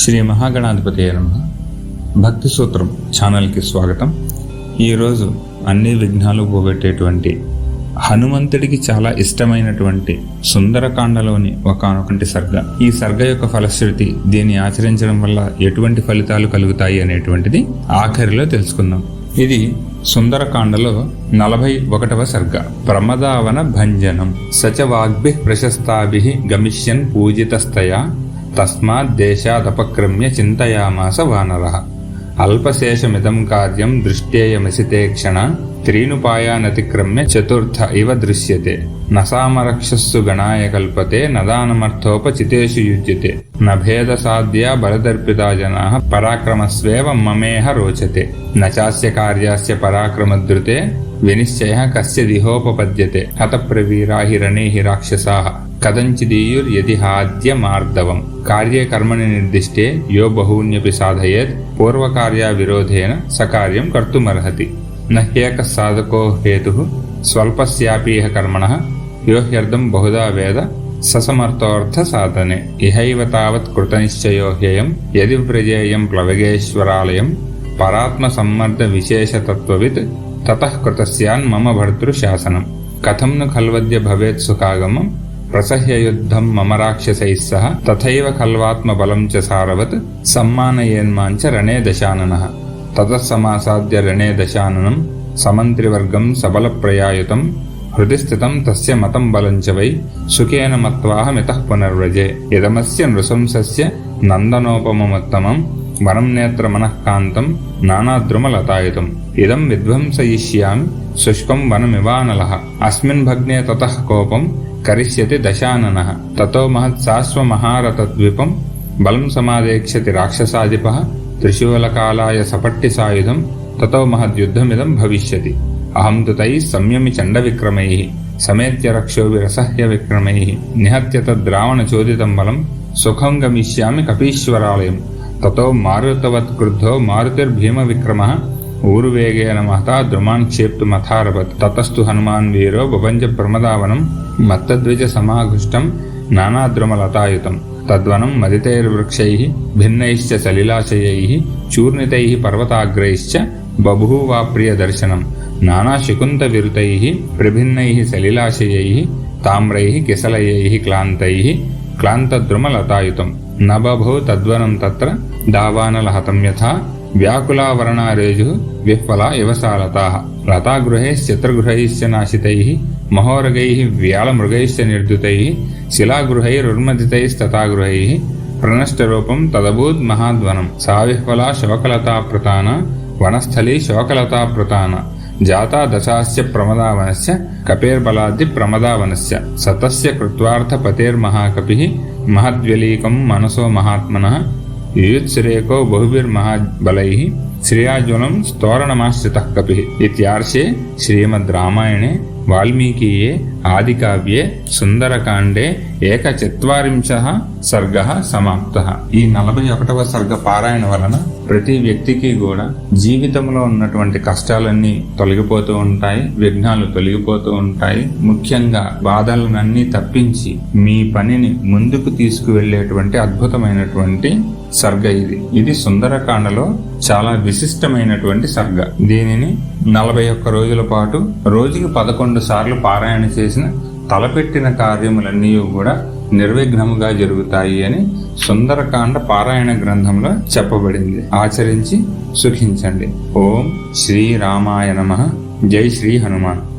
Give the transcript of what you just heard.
శ్రీ మహాగణాధిపతి నమ. భక్తి సూత్రం ఛానల్కి స్వాగతం. ఈరోజు అన్ని విఘ్నాలు పోగొట్టేటువంటి హనుమంతుడికి చాలా ఇష్టమైనటువంటి సుందరకాండలోని ఒకనొకటి సర్గ. ఈ సర్గ యొక్క ఫలశ్రుతి దీన్ని ఆచరించడం వల్ల ఎటువంటి ఫలితాలు కలుగుతాయి అనేటువంటిది ఆఖరిలో తెలుసుకుందాం. ఇది సుందరకాండలో నలభై ఒకటవ సర్గ. ప్రమదావన భంజనం సచవాగ్భి ప్రశస్తాభి గమిష్యన్ పూజితస్తయా తస్మాద్దేశాదపక్రమ్య చింతయామాస వానర. అల్పశేషమిదం కార్యం దృష్టేయమసితే క్షణ త్రీనుపాయానతిక్రమ్య చతుర్థ ఇవ దృశ్యతే. నసామరక్షస్సు గణాయ కల్పతే నదానమర్థోపచితేషు యుజ్యతే. నభేద సాధ్యా బలదర్పితా జనా పరాక్రమస్వేవ మమేహ రోచతే. నచాస్య కార్యాస్య పరాక్రమద్రుతే వినిశ్చయ కస్య దిహోపపద్యతే. హత ప్రవీరా హిరణే హి రాక్షసా కదంచిదీయుర్యది హాద్యమార్దవం కార్యే కర్మణి నిర్దిష్టే యో బహూన్యపి సాధయేత్ పూర్వకార్యా విరోధేన సకార్యం కర్తుమర్హతి. నహ్యేక సాధకో హేతు స్వల్పస్యాపీహ కర్మణ యో హ్యర్థం బహుదా వేద ససమర్థోర్థ సాధనే. ఇహైవ తావత్ కృతనిశ్చయో హ్యయం యది వ్రజేయం ప్లవగేశ్వరాలయం పరాత్మ సమ్మర్ద విశేషతత్వవిత్ తతః కృతస్యాన్ మమ ప్రసహ్య యుద్ధం ను మమ రాక్షసైः సహ తథైవ ఖల్వాత్మబలం చ సారవత్ సమ్మానయేన్మాంచ రణే దశానన తత సమాసాద్య రణే దశాననం సమంత్రివర్గం సబలప్రయాయుతం హృది స్థితం తస్య మతం బలంచ వై సుఖేన మత్వాహమితః పునర్వ్రజే ఇదమస్య నృశంసస్య నందనోపమముత్తమం వనం నేత్ర మనఃకాంతం నానాద్రుమలతాయుతం ఇదం విధ్వంసయిష్యామి శుష్కం వనమివానల అస్మిన్ భగ్నే తత కోపం కరిష్యతి దశానన. తతో మహత్ మహత్సాశ్వమహారతద్విపం బలం సమాదేక్ష్యతి రాక్షసాధిప త్రిశూలకాలాయ సపట్టి సాయుధం తతో మహద్యుద్ధమిదం భవిష్యతి. అహం తు తై సంయమి చండ చండవిక్రమై సమేత్య రక్షోభిరసహ్య విక్రమై నిహత్య తద్రావణ చోదితం బలం సుఖం గమిష్యామి కపీశ్వరాలయం. తతో మారుతవత్ క్రుద్ధో మారుతిర్భీమ విక్రమ ఊరువేగేన మహతా ద్రుమాన్ క్షేప్తు క్షేప్తుమథారవత్ తతస్థు హనుమాన్ వీరో బభంజ ప్రమదావనం మత్తద్విజ సమాఘుష్టం నానాద్రుమలతాయుతం తద్వనం మదితైర్వృక్షై భిన్నైశ్చ సలిలాశయై చూర్ణితై పర్వతాగ్రైశ్చ బభూవాప్రియ దర్శనం. నానాశికుంత విరుతై ప్రభిన్నై సలిలాశయై తామ్రై కిసలయై క్లాంతై క్లాంతద్రుమలతాయుతం. నబభౌ తద్వనం తత్ర దావానలహతం యథా వ్యాకులావరణారేజు విహ్వల ఇవసాలతా లతాగృహైశ్చిత్రగృహైశ్చ నాశితై మహోరగై వ్యాళమృగైశ్చ నిర్దుతై శిలాగృహైరుర్మదితైస్తథాగృహై ప్రణష్టరూపం తదభూత్ మహాధ్వనం. సావిహ్వల శోకలతా ప్రతాన వనస్థలి వనస్థలీ శోకలతాప్రతాన జాతా దశాస్య ప్రమదావనస్య కపేర్బలాద్ది ప్రమదావనస్య సతస్య కృత్వార్థ పతేర్మహాకపి మహద్వ్యలీకం మనసో మహాత్మన యుయుత్సురేకో బహుభిర్మహాబలై శ్రేయాజ్వలం స్తోరణమాశ్రిత కపి ఇత్యార్షే శ్రీమద్ రామాయణే వాల్మీకియే ఆదికావ్యే సుందరకాండే ఏకచత్వరింశ సర్గ సమాప్త. ఈ నలభై ఒకటవ సర్గ పారాయణ వలన ప్రతి వ్యక్తికి కూడా జీవితంలో ఉన్నటువంటి కష్టాలన్నీ తొలగిపోతూ ఉంటాయి విఘ్నాలు తొలగిపోతూ ఉంటాయి. ముఖ్యంగా బాధలనన్నీ తప్పించి మీ పనిని ముందుకు తీసుకువెళ్ళేటువంటి అద్భుతమైనటువంటి సర్గ ఇది. ఇది సుందరకాండలో చాలా విశిష్టమైనటువంటి సర్గ. దీనిని నలభై ఒక్క రోజుల పాటు రోజుకి పదకొండు సార్లు పారాయణ చేసిన తలపెట్టిన కార్యములన్నీ కూడా నిర్విఘ్నముగా జరుగుతాయి అని సుందరకాండ పారాయణ గ్రంథంలో చెప్పబడింది. ఆచరించి సుఖించండి. ఓం శ్రీ రామాయ నమ. జై శ్రీ హనుమాన్.